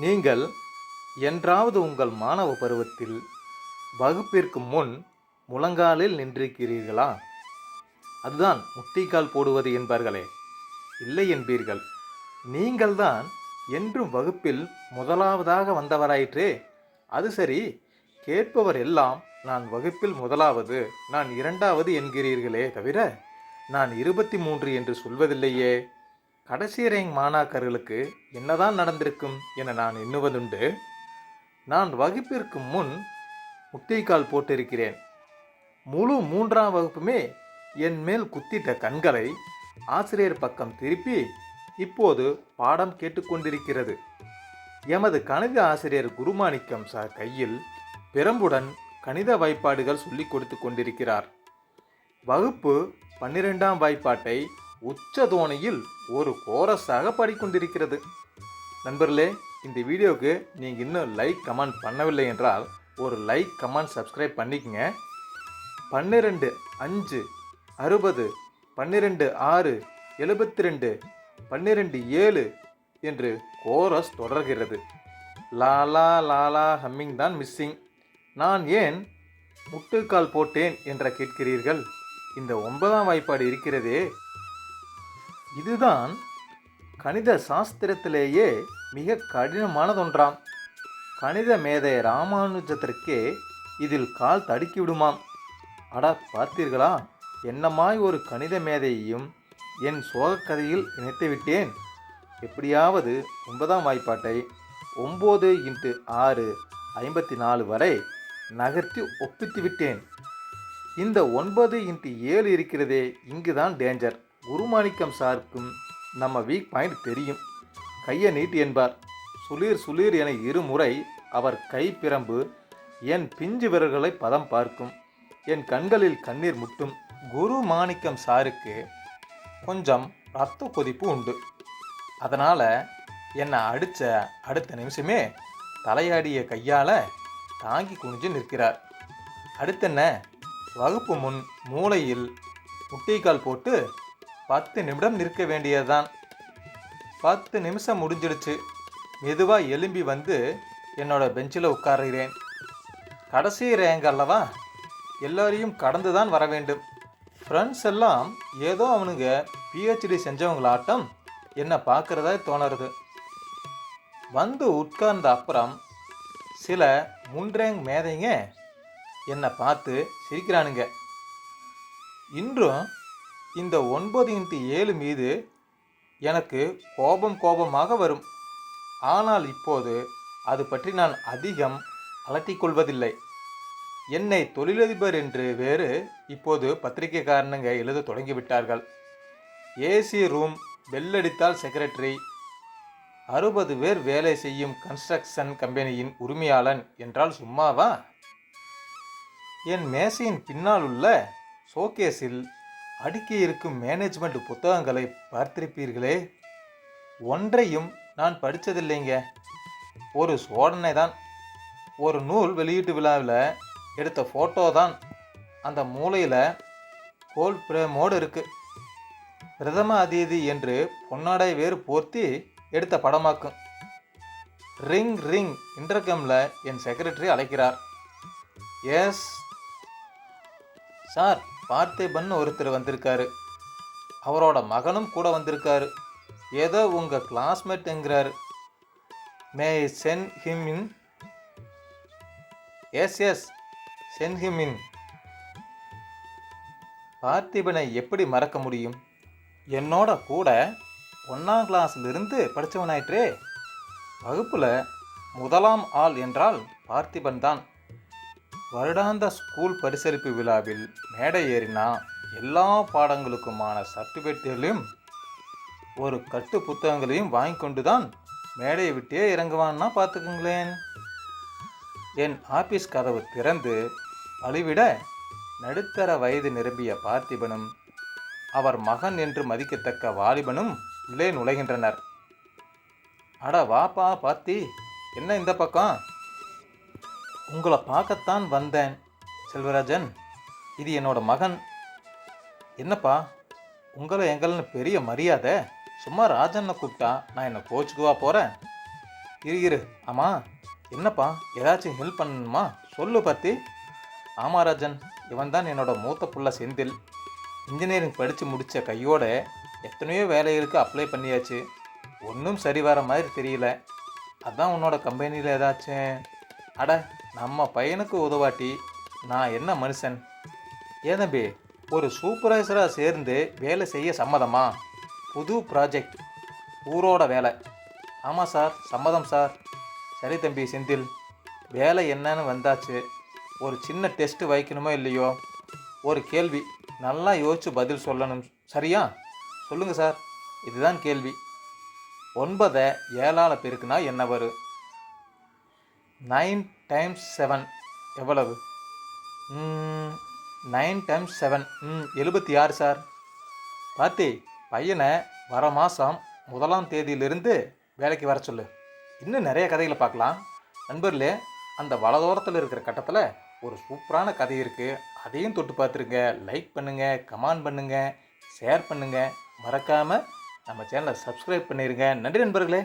நீங்கள் என்றாவது உங்கள் மாணவ பருவத்தில் வகுப்பிற்கு முன் முழங்காலில் நின்றிருக்கிறீர்களா? அதுதான் முட்டிக்கால் போடுவது என்பார்களே. இல்லை என்பீர்கள். நீங்கள்தான் என்றும் வகுப்பில் முதலாவதாக வந்தவராயிற்றே. அது சரி கேட்பவர் எல்லாம் நான் வகுப்பில் முதலாவது நான் இரண்டாவது என்கிறீர்களே தவிர நான் இருபத்தி மூன்று என்று சொல்வதில்லையே. கடைசி ரேங்க் மாணாக்கர்களுக்கு என்னதான் நடந்திருக்கும் என நான் எண்ணுவதுண்டு. நான் வகுப்பிற்கு முன் முட்டிக்கால் போட்டிருக்கிறேன். முழு மூன்றாம் வகுப்புமே என் மேல் குத்திட்ட கண்களை ஆசிரியர் பக்கம் திருப்பி இப்போது பாடம் கேட்டுக்கொண்டிருக்கிறது. எமது கணித ஆசிரியர் குருமாணிக்கம் சார் கையில் பெரம்புடன் கணித வாய்ப்பாடுகள் சொல்லிக் கொடுத்து கொண்டிருக்கிறார். வகுப்பு பன்னிரெண்டாம் வாய்ப்பாட்டை உச்சதோணியில் ஒரு கோரஸாக பாடிக்கொண்டிருக்கிறது. நண்பர்களே இந்த வீடியோவுக்கு நீங்கள் இன்னும் லைக் கமெண்ட் பண்ணவில்லை என்றால் ஒரு லைக் கமெண்ட் சப்ஸ்கிரைப் பண்ணிக்கங்க. பன்னிரெண்டு அஞ்சு அறுபது பன்னிரெண்டு ஆறு எழுபத்தி ரெண்டு பன்னிரெண்டு ஏழு என்று கோரஸ் தொடர்கிறது. லாலா லாலா ஹம்மிங் தான் மிஸ்ஸிங் நான் ஏன் முட்டுக்கால் போட்டேன் என்ற கேட்கிறீர்கள்? இந்த ஒன்பதாம் வாய்ப்பாடு இருக்கிறதே. இதுதான் கணித சாஸ்திரத்திலேயே மிக கடினமானதொன்றாம். கணித மேதை ராமானுஜத்திற்கே இதில் கால் தடுக்கி விடுமாம் அடா பார்த்தீர்களா? என்னமாய் ஒரு கணித மேதையையும் என் சோகக்கதையில் இணைத்து விட்டேன் எப்படியாவது ஒன்பதாம் வாய்ப்பாட்டை ஒம்பது இன்ட்டு ஆறு ஐம்பத்தி நாலு வரை நகர்த்தி ஒப்பித்து விட்டேன் இந்த ஒன்பது இன்ட்டு ஏழு இருக்கிறதே இங்கு தான் டேஞ்சர். குருமாணிக்கம் சாருக்கும் நம்ம வீக் பாயிண்ட் தெரியும். கையை நீட்டு என்பார். சுளீர் சுளீர் என இருமுறை அவர் கை பிரம்பு என் பிஞ்சு விரல்களை பதம் பார்க்கும். என் கண்களில் கண்ணீர் முட்டும். குரு மாணிக்கம் சாருக்கு கொஞ்சம் ரத்த கொதிப்பு உண்டு. அதனால் என்னை அடித்த அடுத்த நிமிஷமே தலையாடிய கையால் தாங்கி குனிஞ்சு நிற்கிறார். அடுத்தென்ன? வகுப்பு முன் மூலையில் முட்டைக்கால் போட்டு பத்து நிமிடம் நிற்க வேண்டியதுதான். பத்து நிமிஷம் முடிஞ்சிடுச்சு. மெதுவாக எலும்பி வந்து என்னோட பெஞ்சில் உட்காருகிறேன். கடைசி ரேங்க் அல்லவா? எல்லோரையும் கடந்து தான் வர வேண்டும். ஃப்ரெண்ட்ஸ் எல்லாம் ஏதோ அவனுங்க பிஹெச்டி செஞ்சவங்களாட்டம் என்னை பார்க்குறதா தோணுறது. வந்து உட்கார்ந்த அப்புறம் சில முன்றேங் மேதைங்க என்னை பார்த்து சிரிக்கிறானுங்க. இன்றும் இந்த ஒன்பது இன்ட்டு ஏழு மீது எனக்கு கோபம் கோபமாக வரும். ஆனால் இப்போது அது பற்றி நான் அதிகம் அலட்டிக்கொள்வதில்லை என்னை தொழிலதிபர் என்று வேறு இப்போது பத்திரிகைக்காரனுங்க எழுத தொடங்கிவிட்டார்கள். ஏசி ரூம் பெல்லடித்தால் செக்ரட்டரி. அறுபது பேர் வேலை செய்யும் கன்ஸ்ட்ரக்ஷன் கம்பெனியின் உரிமையாளன் என்றால் சும்மாவா? என் மேசையின் பின்னால் உள்ள ஷோகேஸில் அடுக்கி இருக்கும் மேனேஜ்மெண்ட் புத்தகங்களை பார்த்திருப்பீர்களே. ஒன்றையும் நான் படித்ததில்லைங்க ஒரு சோதனை தான் ஒரு நூல் வெளியீட்டு விழாவில் எடுத்த ஃபோட்டோ தான். அந்த மூலையில் கோல் பிரேமோடு இருக்குது பிரதம அதிதி என்று பொன்னாடை வேறு போர்த்தி எடுத்த படமாக்கும். ரிங் ரிங் இன்டர்கம்ல என் செக்ரட்டரி அழைக்கிறார். எஸ் சார் பார்த்திபன் ஒருத்தர் வந்திருக்காரு. அவரோட மகனும் கூட வந்திருக்காரு. ஏதோ உங்கள் கிளாஸ்மேட்டுங்கிறாரு may send him in yes yes send him in பார்த்திபனை எப்படி மறக்க முடியும்? என்னோட கூட ஒன்றாம் கிளாஸிலிருந்து படித்தவனாயிற்றே வகுப்பில் முதலாம் ஆள் என்றால் பார்த்திபன் தான் வருடாந்த ஸ்கூல் பரிசளிப்பு விழாவில் மேடை ஏறினா எல்லா பாடங்களுக்குமான சர்டிஃபிகேட்டுகளையும் ஒரு கட்டு புத்தகங்களையும் வாங்கி கொண்டு தான் மேடையை விட்டே இறங்குவான்னா பார்த்துக்குங்களேன். என் ஆபீஸ் கதவு திறந்து வழிவிட நடுத்தர வயது நிரம்பிய பார்த்திபனும் அவர் மகன் என்று மதிக்கத்தக்க வாலிபனும் உள்ளே நுழைகின்றனர். அட வாப்பா பார்த்தி என்ன இந்த பக்கம்? உங்களை பார்க்கத்தான் வந்தேன் செல்வராஜன். இது என்னோட மகன். என்னப்பா உங்களை எங்கள்னு பெரிய மரியாதை? சும்மா ராஜனை கூப்பிட்டா நான் என்னை கோச்சுக்குவா போகிறேன் இரு இரு. ஆமாம் என்னப்பா ஏதாச்சும் ஹெல்ப் பண்ணணுமா? சொல்லு பற்றி ஆமாம் ராஜன். இவன் தான் என்னோட மூத்த புள்ள செந்தில். இன்ஜினியரிங் படித்து முடித்த கையோட எத்தனையோ வேலைகளுக்கு அப்ளை பண்ணியாச்சு. ஒன்றும் சரி வர மாதிரி தெரியல. அதான் உன்னோட கம்பெனியில் ஏதாச்சும். அட நம்ம பையனுக்கு உதவாட்டி நான் என்ன மனுஷன்? ஏன் தம்பி ஒரு சூப்பர்வைசராக சேர்ந்து வேலை செய்ய சம்மதமா? புது ப்ராஜெக்ட் ஊரோட வேலை. ஆமாம் சார் சம்மதம் சார். சரி தம்பி செந்தில் வேலை என்னன்னு வந்தாச்சு. ஒரு சின்ன டெஸ்ட் வைக்கணுமோ இல்லையோ? ஒரு கேள்வி. நல்லா யோசித்து பதில் சொல்லணும். சரியா? சொல்லுங்கள் சார். இதுதான் கேள்வி. ஒன்பதை ஏழால் பெருக்குனா என்ன வரும்? Nine times seven. எவ்வளவு? Nine times seven. ம் எழுபத்தி ஆறு சார். பாத்தி பையனை வர மாதம் முதலாம் தேதியிலிருந்து வேலைக்கு வர சொல்லு. இன்னும் நிறைய கதைகளை பார்க்கலாம். நண்பர்களே அந்த வலதோரத்தில் இருக்கிற கட்டத்தில் ஒரு சூப்பரான கதை இருக்குது அதையும் தொட்டு பார்த்துருங்க. லைக் பண்ணுங்கள் கமெண்ட் பண்ணுங்கள் ஷேர் பண்ணுங்கள் மறக்காமல் நம்ம சேனலை சப்ஸ்கிரைப் பண்ணிடுங்க நன்றி நண்பர்களே.